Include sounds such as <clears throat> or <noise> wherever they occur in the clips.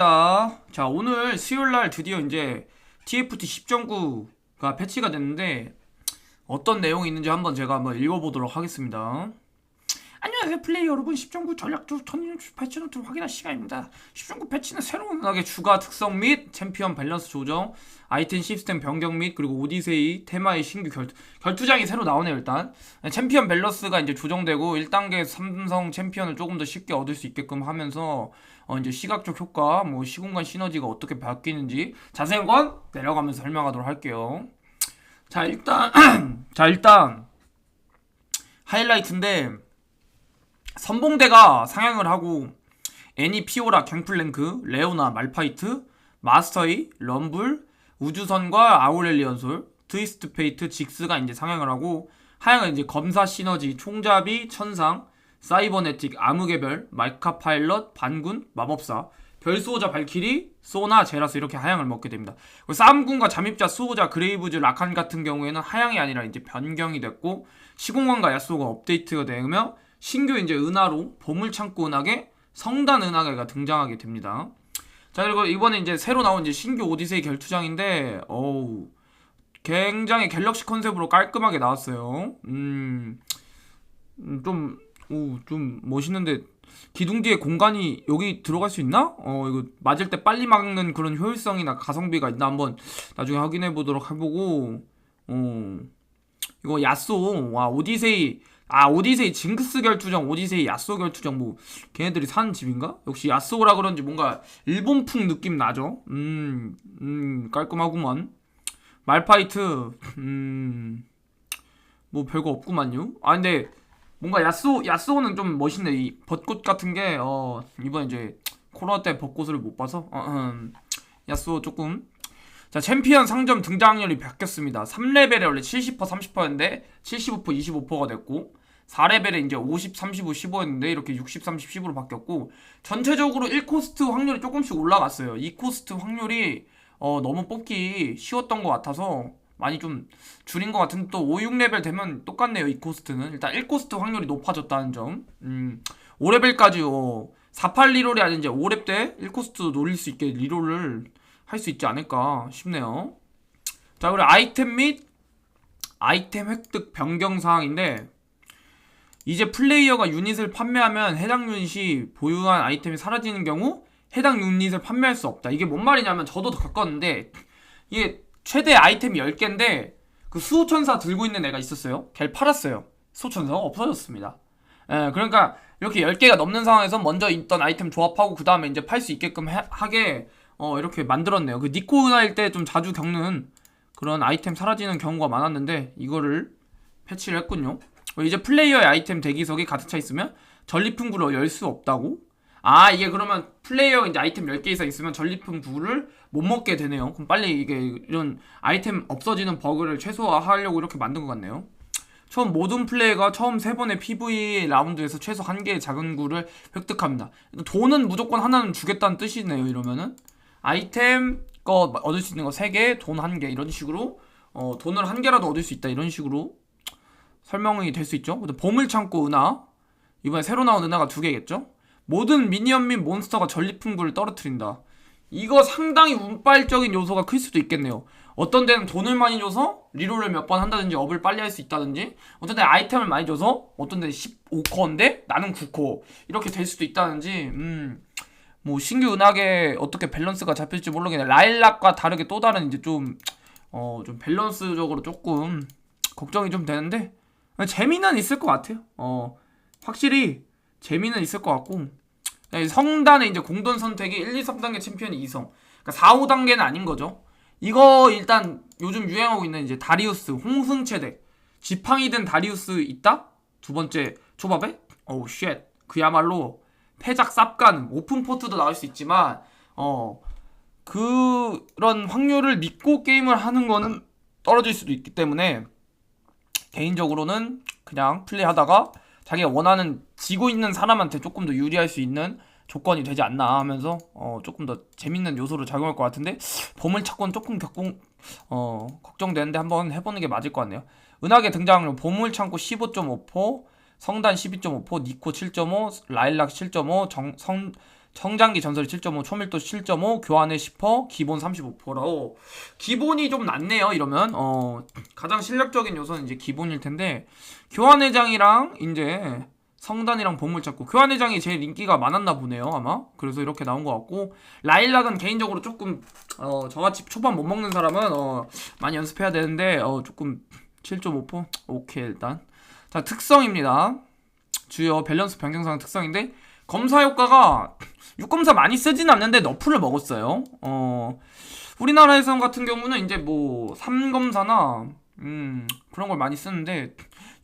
자, 자, 오늘 수요일 날 드디어 이제 TFT 10.9가 패치가 됐는데 어떤 내용이 있는지 한번 제가 한번 읽어보도록 하겠습니다. 안녕하세요 플레이 여러분 10.9 전략도 터닝 패치 노트를 확인할 시간입니다. 10.9 패치는 새로운 음악의 추가 특성 및 챔피언 밸런스 조정 아이템 시스템 변경 및 그리고 오디세이 테마의 신규 결투 결투장이 새로 나오네요 일단. 챔피언 밸런스가 이제 조정되고 1단계 삼성 챔피언을 조금 더 쉽게 얻을 수 있게끔 하면서 어 이제 시각적 효과 뭐 시공간 시너지가 어떻게 바뀌는지 자세한 건 내려가면서 설명하도록 할게요. 자 일단 <clears throat> 자 일단 하이라이트인데 선봉대가 상향을 하고 애니 피오라 갱플랭크 레오나 말파이트 마스터이 럼블 우주선과 아우렐리 연솔 트위스트 페이트 직스가 이제 상향을 하고 하향은 이제 검사 시너지 총잡이 천상 사이버네틱 암흑의별 마이카 파일럿 반군 마법사 별수호자 발키리 소나 제라스 이렇게 하향을 먹게 됩니다. 싸움군과 잠입자 수호자 그레이브즈 라칸 같은 경우에는 하향이 아니라 이제 변경이 됐고 시공왕과 야수가 업데이트가 되며 신규 이제 은하로 보물창고 은하계 성단 은하계가 등장하게 됩니다. 자 그리고 이번에 이제 새로 나온 이제 신규 오디세이 결투장인데 어우 굉장히 갤럭시 컨셉으로 깔끔하게 나왔어요. 음, 음, 좀, 오, 좀 멋있는데 기둥 뒤에 공간이 여기 들어갈 수 있나? 어 이거 맞을 때 빨리 막는 그런 효율성이나 가성비가 있나 한번 나중에 확인해 보도록 해보고 어 이거 야쏘 와 오디세이 아 오디세이 징크스 결투정 오디세이 야쏘 결투정 뭐 걔네들이 사는 집인가? 역시 야쏘라 그런지 뭔가 일본풍 느낌 나죠? 음, 음 깔끔하구만. 말파이트 음 뭐 별거 없구만요. 아 근데 뭔가 야쏘 야쏘는 좀 멋있네. 이 벚꽃 같은 게 어 이번 이제 코로나 때 벚꽃을 못 봐서? 어, 음, 야쏘 조금. 자 챔피언 상점 등장률이 바뀌었습니다. 3레벨에 원래 70% 30%였는데 75% 25%가 됐고 4레벨에 이제 50 35 15였는데 이렇게 60 30 10으로 바뀌었고 전체적으로 1코스트 확률이 조금씩 올라갔어요. 2코스트 확률이 어, 너무 뽑기 쉬웠던 것 같아서 많이 좀 줄인 것 같은데 또 5, 6레벨 되면 똑같네요 이 코스트는. 일단 1코스트 확률이 높아졌다는 점. 음, 5레벨까지 어, 48 리롤이 아닌 이제 5렙 때 1코스트 노릴 수 있게 리롤을 할 수 있지 않을까 싶네요. 자 그리고 아이템 및 아이템 획득 변경 사항인데 이제 플레이어가 유닛을 판매하면 해당 유닛이 보유한 아이템이 사라지는 경우 해당 유닛을 판매할 수 없다 이게 뭔 말이냐면 저도 겪었는데 이게 최대 아이템이 10개인데 그 수호천사 들고 있는 애가 있었어요. 걔를 팔았어요. 수호천사가 없어졌습니다. 예, 그러니까 이렇게 10개가 넘는 상황에서 먼저 있던 아이템 조합하고 그 다음에 이제 팔 수 있게끔 해- 하게 어, 이렇게 만들었네요. 그 니코 은하일 때 좀 자주 겪는 그런 아이템 사라지는 경우가 많았는데 이거를 패치를 했군요. 어, 이제 플레이어의 아이템 대기석이 가득 차 있으면 전리품 구를 열수 없다고? 아 이게 그러면 플레이어 이제 아이템 10개 이상 있으면 전리품 구를 못 먹게 되네요. 그럼 빨리 이게 이런 아이템 없어지는 버그를 최소화하려고 이렇게 만든 것 같네요. 처음 모든 플레이가 처음 세 번의 PV 라운드에서 최소 한 개의 작은 구를 획득합니다. 돈은 무조건 하나는 주겠다는 뜻이네요. 이러면은 아이템 거 얻을 수 있는 거세 개, 돈한개 이런 식으로 어, 돈을 한 개라도 얻을 수 있다 이런 식으로 설명이 될 수 있죠. 근데 보물 창고 은하 이번에 새로 나온 은하가 두 개겠죠. 모든 미니언 및 몬스터가 전리품구를 떨어뜨린다. 이거 상당히 운빨적인 요소가 클 수도 있겠네요. 어떤 데는 돈을 많이 줘서 리롤을 몇 번 한다든지 업을 빨리 할 수 있다든지 어떤 데는 아이템을 많이 줘서 어떤 데는 15코어인데 나는 9코어 이렇게 될 수도 있다든지 음. 뭐 신규 은하계 어떻게 밸런스가 잡힐지 모르겠네. 라일락과 다르게 또 다른 이제 좀 어, 좀 밸런스적으로 조금 걱정이 좀 되는데 재미는 있을 것 같아요. 어, 확실히 재미는 있을 것 같고 네, 성단에 이제 공돈 선택이 1, 2, 3단계 챔피언이 2성. 그러니까 4, 5단계는 아닌 거죠. 이거 일단 요즘 유행하고 있는 이제 다리우스 홍승 체대. 지팡이 든 다리우스 있다? 두 번째 초밥에? 어우 쉣. 그야말로 패작 쌉가는 오픈 포트도 나올 수 있지만 어 그런 확률을 믿고 게임을 하는 거는 떨어질 수도 있기 때문에 개인적으로는 그냥 플레이하다가 자기가 원하는 지고 있는 사람한테 조금 더 유리할 수 있는 조건이 되지 않나 하면서 어 조금 더 재밌는 요소로 작용할 것 같은데 보물 찾고는 조금 겪고 어 걱정되는데 한번 해보는 게 맞을 것 같네요. 은하계 등장률 보물 창고 15.5%, 성단 12.5%, 니코 7.5, 라일락 7.5, 정, 성 성장기 전설이 7.5, 초밀도 7.5, 교환의 10%, 기본 35%라고. 기본이 좀 낮네요. 이러면. 어 가장 실력적인 요소는 이제 기본일 텐데 교환회장이랑 이제 성단이랑 보물 찾고 교환회장이 제일 인기가 많았나 보네요 아마. 그래서 이렇게 나온 것 같고 라일락은 개인적으로 조금 어 저같이 초반 못 먹는 사람은 어 많이 연습해야 되는데 어 조금 7.5% 오케이 일단. 자 특성입니다. 주요 밸런스 변경상 특성인데 검사 효과가 육검사 많이 쓰진 않는데 너프를 먹었어요 어 우리나라에서 같은 경우는 이제 뭐 3검사나 음 그런 걸 많이 쓰는데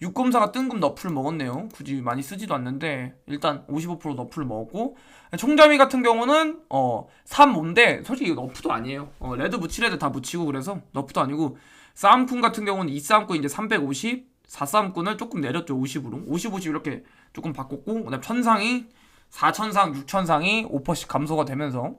6검사가 뜬금 너프를 먹었네요. 굳이 많이 쓰지도 않는데 일단 55% 너프를 먹었고 총점이 같은 경우는 어 3모인데 솔직히 너프도 아니에요. 어, 레드 묻히레드 다 묻히고 그래서 너프도 아니고 싸움꾼 같은 경우는 이 싸움꾼 이제 350 4싸움꾼을 조금 내렸죠 50으로 50, 50 이렇게 조금 바꿨고 그다음 천상이 4천상 6천상이 5%씩 감소가 되면서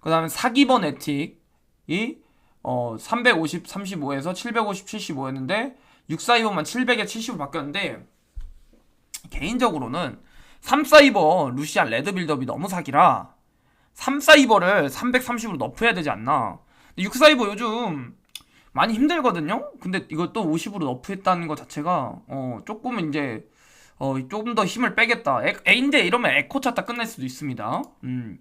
그 다음에 사기번 에틱이 어 350 35에서 750 75였는데 6사이버만 700에 70으로 바뀌었는데 개인적으로는 3사이버 루시안 레드 빌드업이 너무 사기라 3사이버를 330으로 너프해야 되지 않나. 6사이버 요즘 많이 힘들거든요? 근데 이걸 또 50으로 너프했다는 것 자체가 어 조금은 이제 어 조금 더 힘을 빼겠다 에, 에인데 이러면 에코 찾다 끝날 수도 있습니다 음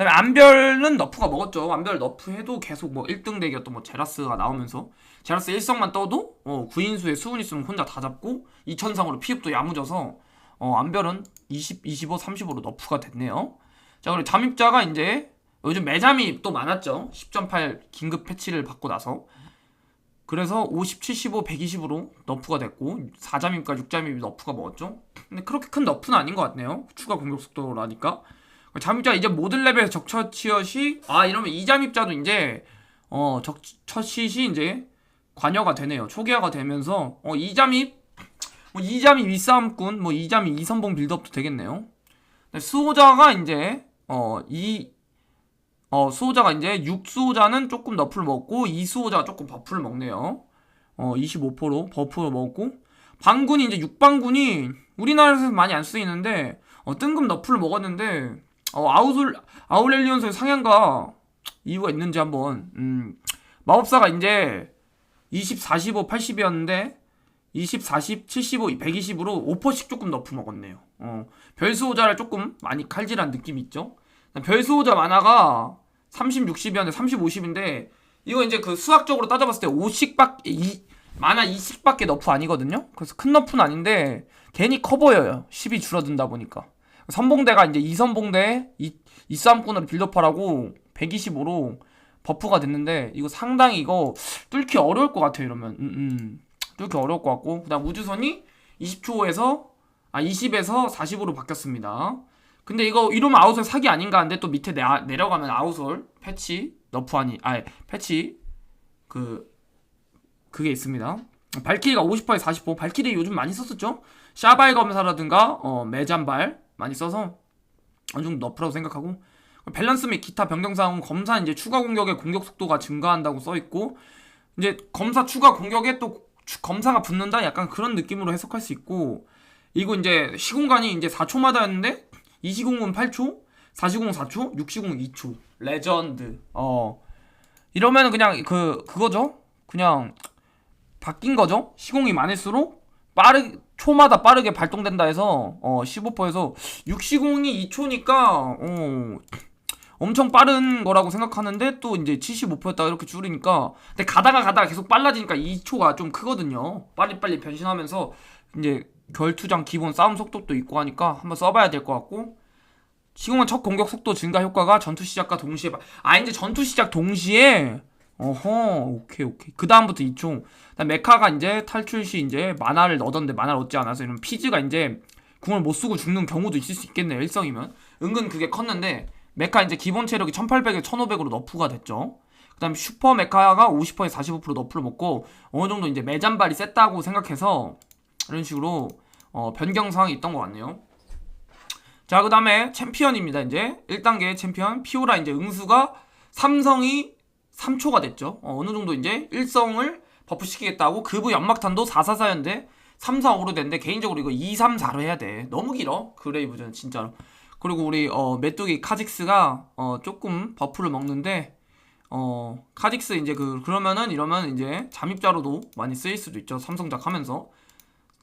그다음에 안별은 너프가 먹었죠. 안별 너프 해도 계속 뭐 1등 덱이었던 뭐 제라스가 나오면서 제라스 1성만 떠도 어 구인수에 수은 있으면 혼자 다 잡고 2000상으로 피흡도 야무져서 어 안별은 20, 25, 35로 너프가 됐네요. 자 그리고 잠입자가 이제 요즘 매잠이 또 많았죠. 10.8 긴급 패치를 받고 나서 그래서 50, 75, 120으로 너프가 됐고 4잠입과 6잠입 너프가 먹었죠. 근데 그렇게 큰 너프는 아닌 것 같네요. 추가 공격 속도라니까. 잠입자 이제 모든 레벨 적처치엇이 아 이러면 이잠입자도 이제 어 적처치시 이제 관여가 되네요 초기화가 되면서 어 이잠입 뭐 이잠입 이싸움꾼 뭐 이잠입 이선봉 빌드업도 되겠네요 수호자가 이제 어이 어, 수호자가 이제 6수호자는 조금 너프를 먹고 2수호자가 조금 버프를 먹네요. 어, 25% 버프를 먹고 방군이 이제 6방군이 우리나라에서 많이 안 쓰이는데 어, 뜬금 너프를 먹었는데 어, 아우솔 아울렐리온스의 상향가 이유가 있는지 한번 음, 마법사가 이제 20, 45, 80이었는데 20, 40, 75, 120으로 5%씩 조금 너프 먹었네요. 어, 별수호자를 조금 많이 칼질한 느낌이 있죠. 별수호자 만화가 30, 60이었는데 30, 50인데 이거 이제 그 수학적으로 따져봤을 때 5씩밖에 이 만화 2씩밖에 너프 아니거든요. 그래서 큰 너프는 아닌데 괜히 커 보여요. 10이 줄어든다 보니까. 선봉대가 이제 이선봉대 이, 이싸움꾼으로 빌드업하라고 125로 버프가 됐는데 이거 상당히 이거 뚫기 어려울 것 같아요 이러면 음, 음. 뚫기 어려울 것 같고 그 다음 우주선이 20초에서 아 20에서 40으로 바뀌었습니다 근데 이거 이러면 아웃솔 사기 아닌가 하는데 또 밑에 내, 내려가면 아웃솔 패치 너프 아니 아 패치 그 그게 있습니다. 발키리가 50%에 40% 발키리 요즘 많이 썼었죠? 샤바이 검사라든가 어 매잠발 많이 써서 어느 정도 너프라고 생각하고. 밸런스 및 기타 변경사항은 검사 이제 추가 공격의 공격 속도가 증가한다고 써 있고 이제 검사 추가 공격에 또 검사가 붙는다? 약간 그런 느낌으로 해석할 수 있고 이거 이제 시공간이 이제 4초마다였는데 2시공은 8초, 4시공 4초, 6시공 2초. 레전드. 어. 이러면은 그냥 그 그거죠? 그냥 바뀐 거죠? 시공이 많을수록 빠르 초마다 빠르게 발동된다 해서 어 15%에서 6시공이 2초니까 어 엄청 빠른 거라고 생각하는데 또 이제 75%였다가 이렇게 줄이니까 근데 가다가 가다가 계속 빨라지니까 2초가 좀 크거든요. 빨리빨리 변신하면서 이제 결투장 기본 싸움 속도도 있고 하니까 한번 써봐야 될 것 같고 시공은 첫 공격 속도 증가 효과가 전투 시작과 동시에 아 이제 전투 시작 동시에? 어허 오케이 오케이. 그 다음부터 2총. 메카가 이제 탈출 시 이제 만화를 얻었는데 만화를 얻지 않아서 이런 피즈가 이제 궁을 못 쓰고 죽는 경우도 있을 수 있겠네요 일성이면. 은근 그게 컸는데 메카 이제 기본 체력이 1800에 1500으로 너프가 됐죠. 그 다음에 슈퍼 메카가 50%에 45% 너프를 먹고 어느 정도 이제 매잠발이 셌다고 생각해서 이런 식으로 어, 변경 사항이 있던 것 같네요 자 그 다음에 챔피언입니다 이제 1단계 챔피언 피오라 이제 응수가 삼성이 3초가 됐죠. 어, 느 정도 이제 일성을 버프시키겠다고 그부 연막탄도 444였는데 3, 4, 5로 됐는데 개인적으로 이거 2, 3, 4로 해야 돼. 너무 길어. 그레이브전 진짜로. 그리고 우리 어, 메뚜기 카직스가 어, 조금 버프를 먹는데 어, 카직스 이제 그 그러면은 이러면 이제 잠입자로도 많이 쓰일 수도 있죠. 삼성작 하면서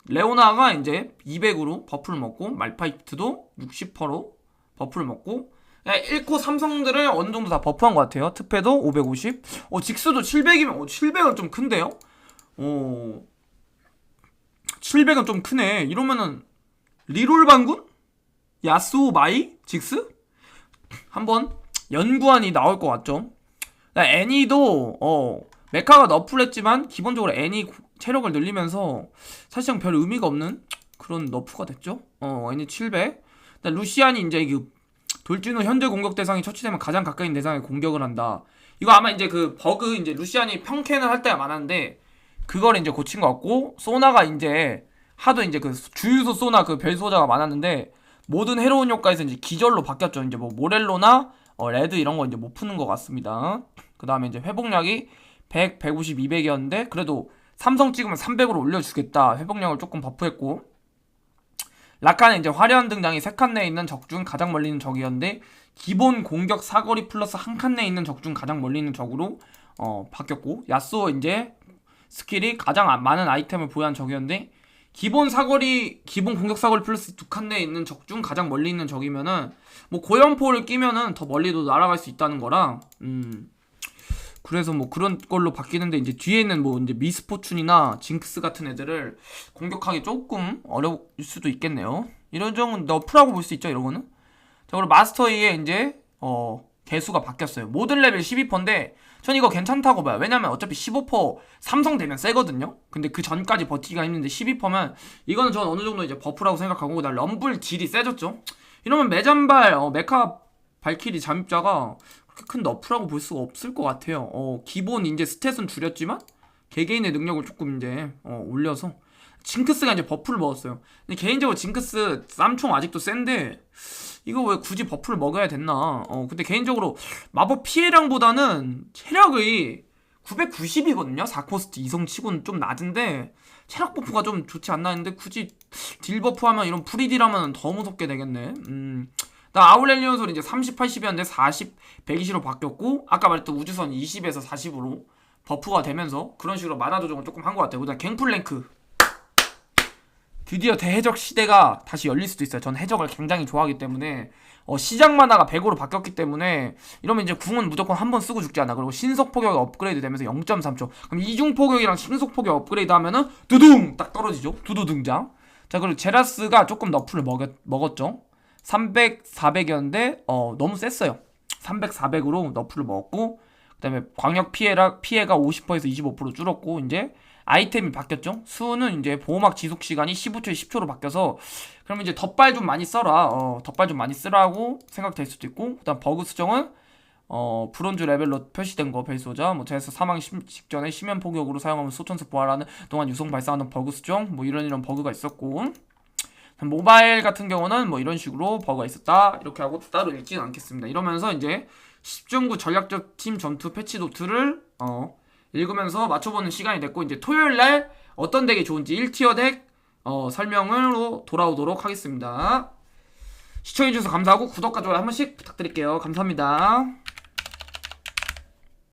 레오나가 이제 200으로 버프를 먹고 말파이트도 60%로 버프를 먹고 1코 삼성들을 어느 정도 다 버프한 것 같아요. 특패도 550. 어, 직스도 700이면, 어, 700은 좀 큰데요? 어, 700은 좀 크네. 이러면은, 리롤 반군? 야스오 마이? 직스? 한번 연구안이 나올 것 같죠? 나 애니도, 어, 메카가 너프를 했지만, 기본적으로 애니 고- 체력을 늘리면서, 사실상 별 의미가 없는 그런 너프가 됐죠? 어, 애니 700. 나 루시안이 이제 그 돌진후 현재 공격 대상이 처치되면 가장 가까이 있는 대상에 공격을 한다. 이거 아마 이제 그 버그 이제 루시안이 평캔을 할 때가 많았는데 그걸 이제 고친 것 같고 소나가 이제 하도 이제 그 주유소 소나 그 별소자가 많았는데 모든 해로운 효과에서 이제 기절로 바뀌었죠. 이제 뭐 모렐로나 어, 레드 이런 거 이제 못 푸는 것 같습니다. 그 다음에 이제 회복량이 100, 150, 200이었는데 그래도 삼성 찍으면 300으로 올려주겠다. 회복량을 조금 버프했고 라카는 이제 화려한 등장이 세 칸 내에 있는 적 중 가장 멀리 있는 적이었는데 기본 공격 사거리 플러스 한 칸 내에 있는 적 중 가장 멀리 있는 적으로 어, 바뀌었고 야스오 이제 스킬이 가장 아- 많은 아이템을 보유한 적이었는데 기본 사거리 기본 공격 사거리 플러스 두 칸 내에 있는 적 중 가장 멀리 있는 적이면은 뭐 고연포를 끼면은 더 멀리도 날아갈 수 있다는 거라 음 그래서 뭐 그런 걸로 바뀌는데 이제 뒤에 있는 뭐 이제 미스포춘이나 징크스 같은 애들을 공격하기 조금 어려울 수도 있겠네요. 이런 점은 너프라고 볼 수 있죠, 이런 거는. 자, 그리고 마스터 2에 이제 어 개수가 바뀌었어요. 모든 레벨 12%인데 전 이거 괜찮다고 봐요. 왜냐면 어차피 15% 삼성 되면 세거든요. 근데 그 전까지 버티기가 힘든데 12%면 이거는 전 어느 정도 이제 버프라고 생각하고 그다음 럼블 딜이 세졌죠. 이러면 매잔발 어, 메카 발키리 잠입자가 그렇게 큰 너프라고 볼 수가 없을 것 같아요. 어, 기본 이제 스탯은 줄였지만 개개인의 능력을 조금 이제 어, 올려서 징크스가 이제 버프를 먹었어요. 근데 개인적으로 징크스 쌈총 아직도 센데 이거 왜 굳이 버프를 먹여야 됐나? 어, 근데 개인적으로 마법 피해량보다는 체력이 990이거든요. 4코스트 이성 치고는 좀 낮은데 체력 버프가 좀 좋지 않나 했는데 굳이 딜 버프하면 이런 프리딜하면 더 무섭게 되겠네. 음. 나 아울렐리온 소리 이제 30, 80이었는데 40, 120으로 바뀌었고 아까 말했던 우주선 20에서 40으로 버프가 되면서 그런 식으로 만화 조정을 조금 한 것 같아요. 그다음 갱플랭크 드디어 대해적 시대가 다시 열릴 수도 있어요. 전 해적을 굉장히 좋아하기 때문에 어, 시작 만화가 100으로 바뀌었기 때문에 이러면 이제 궁은 무조건 한 번 쓰고 죽지 않아. 그리고 신속 포격이 업그레이드 되면서 0.3초. 그럼 이중 포격이랑 신속 포격 업그레이드 하면은 두둥 딱 떨어지죠. 두두 등장. 자 그리고 제라스가 조금 너프를 먹었, 먹었죠. 300, 400이었는데 어 너무 셌어요. 300, 400으로 너프를 먹었고 그다음에 광역 피해라 피해가 50%에서 25% 줄었고 이제 아이템이 바뀌었죠. 수는 이제 보호막 지속 시간이 15초에 10초로 바뀌어서 그러면 이제 덧발 좀 많이 써라. 어, 덧발 좀 많이 쓰라고 생각될 수도 있고 그다음 버그 수정은 어, 브론즈 레벨로 표시된 거 벨소자 뭐 제에서 사망 시, 직전에 심연 포격으로 사용하면 소천수 부활하는 동안 유성 발사하는 버그 수정 뭐 이런 이런 버그가 있었고 모바일 같은 경우는 뭐 이런 식으로 버그가 있었다 이렇게 하고 따로 읽지는 않겠습니다. 이러면서 이제 10.9 전략적 팀 전투 패치 노트를 어, 읽으면서 맞춰보는 시간이 됐고 이제 토요일 날 어떤 덱이 좋은지 1티어 덱 어, 설명으로 돌아오도록 하겠습니다. 시청해주셔서 감사하고 구독과 좋아요 한 번씩 부탁드릴게요. 감사합니다.